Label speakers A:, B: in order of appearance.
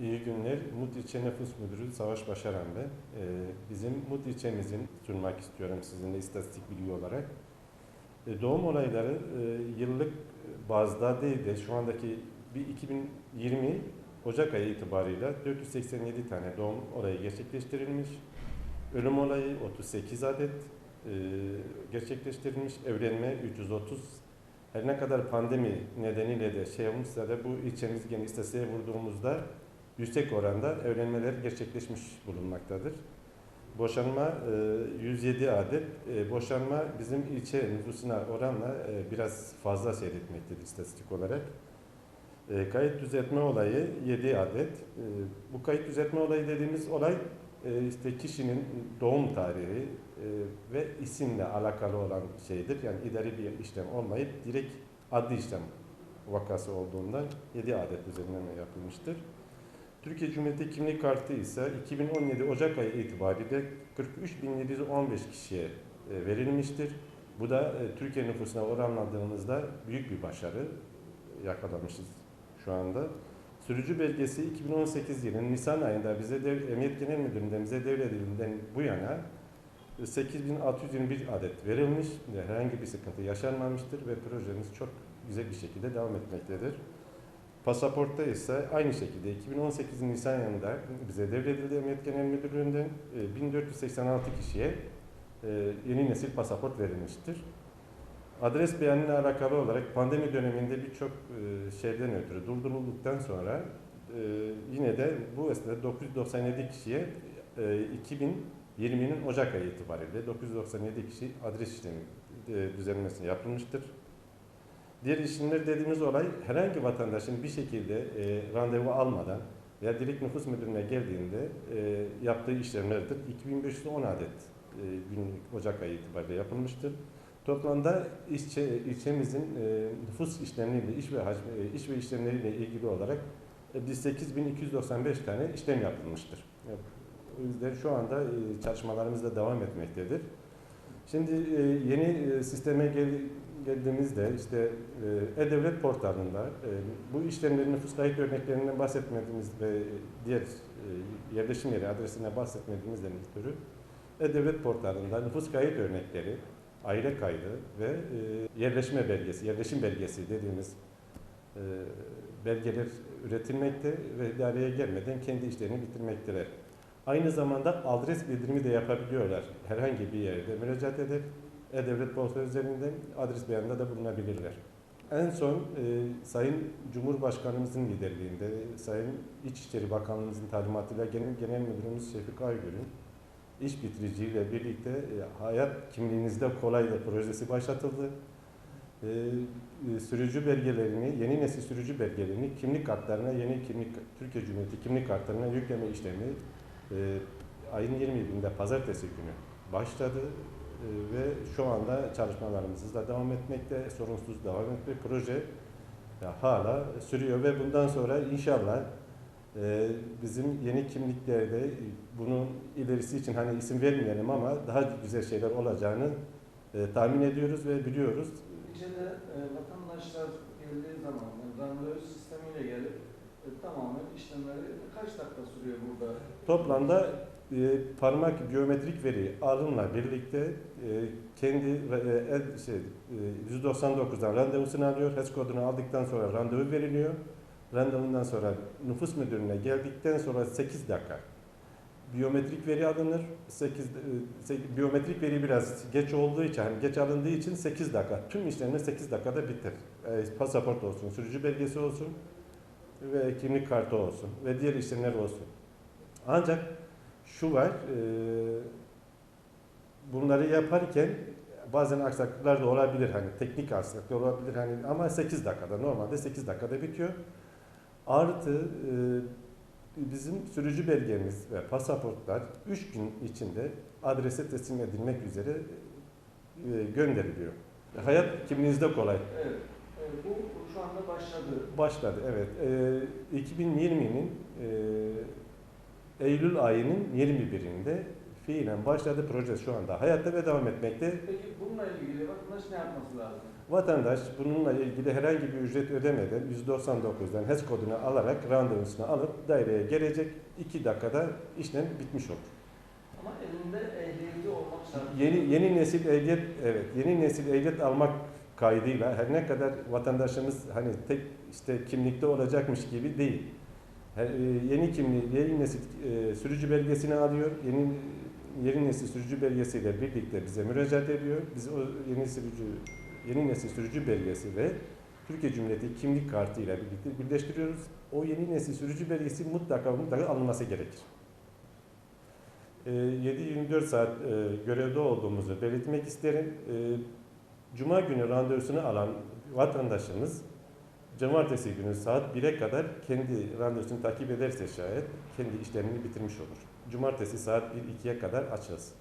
A: İyi günler. Mut İlçe Nüfus Müdürü Savaş Başaran ben. Ee, bizim Mut ilçemizin sunmak istiyorum sizinle istatistik bilgi olarak. Ee, doğum olayları e, yıllık bazda değil de şu andaki bir 2020 Ocak ayı itibarıyla 487 tane doğum olayı gerçekleştirilmiş. Ölüm olayı 38 adet e, gerçekleştirilmiş. Evlenme 330 her ne kadar pandemi nedeniyle de şey olmuşsa da bu ilçemiz gene istatistiğe vurduğumuzda yüksek oranda evlenmeler gerçekleşmiş bulunmaktadır. Boşanma e, 107 adet. E, Boşanma bizim ilçe nüfusuna oranla e, biraz fazla seyretmektedir istatistik olarak. E, Kayıt düzeltme olayı 7 adet. E, Bu kayıt düzeltme olayı dediğimiz olay e, işte kişinin doğum tarihi e, ve isimle alakalı olan şeydir. Yani idari bir işlem olmayıp direkt adli işlem vakası olduğundan 7 adet düzenleme yapılmıştır. Türkiye Cumhuriyeti kimlik kartı ise 2017 Ocak ayı itibariyle 43.715 kişiye e, verilmiştir. Bu da e, Türkiye nüfusuna oranladığımızda büyük bir başarı yakalamışız şu anda. Sürücü belgesi 2018 yılının Nisan ayında bize dev, Emniyet Genel Müdürlüğü'nden bize devredildiğinden bu yana 8621 adet verilmiş ve herhangi bir sıkıntı yaşanmamıştır ve projemiz çok güzel bir şekilde devam etmektedir. Pasaportta ise aynı şekilde 2018 Nisan ayında bize devredildi Emniyet Genel Müdürlüğü'nden e, 1486 kişiye e, yeni nesil pasaport verilmiştir. Adres beyanıyla alakalı olarak pandemi döneminde birçok e, şeyden ötürü durdurulduktan sonra e, yine de bu esnada 997 kişiye e, 2020'nin Ocak ayı itibariyle 997 kişi adres işlemi e, düzenlemesi yapılmıştır. Diğer işlemler dediğimiz olay herhangi vatandaşın bir şekilde e, randevu almadan veya direkt nüfus müdürlüğüne geldiğinde e, yaptığı işlemlerdir. 2510 adet e, günlük Ocak ayı itibariyle yapılmıştır. Toplamda ilçe, ilçemizin e, nüfus işlemleriyle, iş ve hacmi, e, iş ve işlemleriyle ilgili olarak e, 8295 tane işlem yapılmıştır. Evet. O yüzden şu anda e, çalışmalarımız da devam etmektedir. Şimdi e, yeni e, sisteme gel, geldiğimizde işte e, E-Devlet portalında e, bu işlemlerin nüfus kayıt örneklerinden bahsetmediğimiz ve diğer e, yerleşim yeri adresine bahsetmediğimizden ötürü E-Devlet portalında nüfus kayıt örnekleri, aile kaydı ve e, yerleşme belgesi, yerleşim belgesi dediğimiz e, belgeler üretilmekte ve idareye gelmeden kendi işlerini bitirmekteler. Aynı zamanda adres bildirimi de yapabiliyorlar. Herhangi bir yerde müracaat edip E-Devlet portalı üzerinden adres beyanında da bulunabilirler. En son e, Sayın Cumhurbaşkanımızın liderliğinde, Sayın İçişleri Bakanlığımızın talimatıyla Genel, Genel Müdürümüz Şefik Aygül'ün iş bitiriciyle birlikte e, hayat kimliğinizde kolayla projesi başlatıldı. E, e, sürücü belgelerini, yeni nesil sürücü belgelerini kimlik kartlarına, yeni kimlik Türkiye Cumhuriyeti kimlik kartlarına yükleme işlemi e, ayın 20'inde pazartesi günü başladı ve şu anda çalışmalarımız da devam etmekte, sorunsuz devam etmekte. Proje hala sürüyor ve bundan sonra inşallah ee, bizim yeni kimliklerde bunun ilerisi için hani isim vermeyelim ama daha güzel şeyler olacağını e, tahmin ediyoruz ve biliyoruz.
B: İlçede e, vatandaşlar geldiği zaman randevu sistemiyle gelip e, tamamen işlemleri kaç dakika sürüyor burada?
A: Toplamda e, parmak biyometrik veri alımla birlikte e, kendi e, şey, e, 199'dan randevusunu alıyor. HES kodunu aldıktan sonra randevu veriliyor. Randevundan sonra nüfus müdürlüğüne geldikten sonra 8 dakika biyometrik veri alınır. 8 e, se- biyometrik veri biraz geç olduğu için, hani geç alındığı için 8 dakika. Tüm işlemler 8 dakikada biter. E, pasaport olsun, sürücü belgesi olsun ve kimlik kartı olsun ve diğer işlemler olsun. Ancak şu var, e, bunları yaparken bazen aksaklıklar da olabilir hani teknik aksaklıklar olabilir hani ama 8 dakikada normalde 8 dakikada bitiyor. Artı e, bizim sürücü belgemiz ve pasaportlar 3 gün içinde adrese teslim edilmek üzere e, gönderiliyor. Hayat kimliğinizde kolay.
B: Evet. Bu şu anda başladı.
A: Başladı evet. E, 2020'nin e, Eylül ayının 21'inde fiilen başladı. Proje şu anda hayatta ve devam etmekte.
B: Peki bununla ilgili vatandaş ne yapması lazım?
A: Vatandaş bununla ilgili herhangi bir ücret ödemeden 199'dan HES kodunu alarak randevusunu alıp daireye gelecek. 2 dakikada işlem bitmiş olur.
B: Ama elinde ehliyeti olmak şart.
A: Yeni yeni nesil ehliyet evet yeni nesil ehliyet almak kaydıyla her ne kadar vatandaşımız hani tek işte kimlikte olacakmış gibi değil. E, yeni kimliği, yeni nesil e, sürücü belgesini alıyor. Yeni yeni nesil sürücü belgesiyle birlikte bize müracaat ediyor. Biz o yeni sürücü yeni nesil sürücü belgesi ve Türkiye Cumhuriyeti kimlik kartı ile birlikte birleştiriyoruz. O yeni nesil sürücü belgesi mutlaka mutlaka alınması gerekir. E, 7-24 saat e, görevde olduğumuzu belirtmek isterim. E, Cuma günü randevusunu alan vatandaşımız Cumartesi günü saat 1'e kadar kendi randevusunu takip ederse şayet kendi işlemini bitirmiş olur. Cumartesi saat 1-2'ye kadar açığız.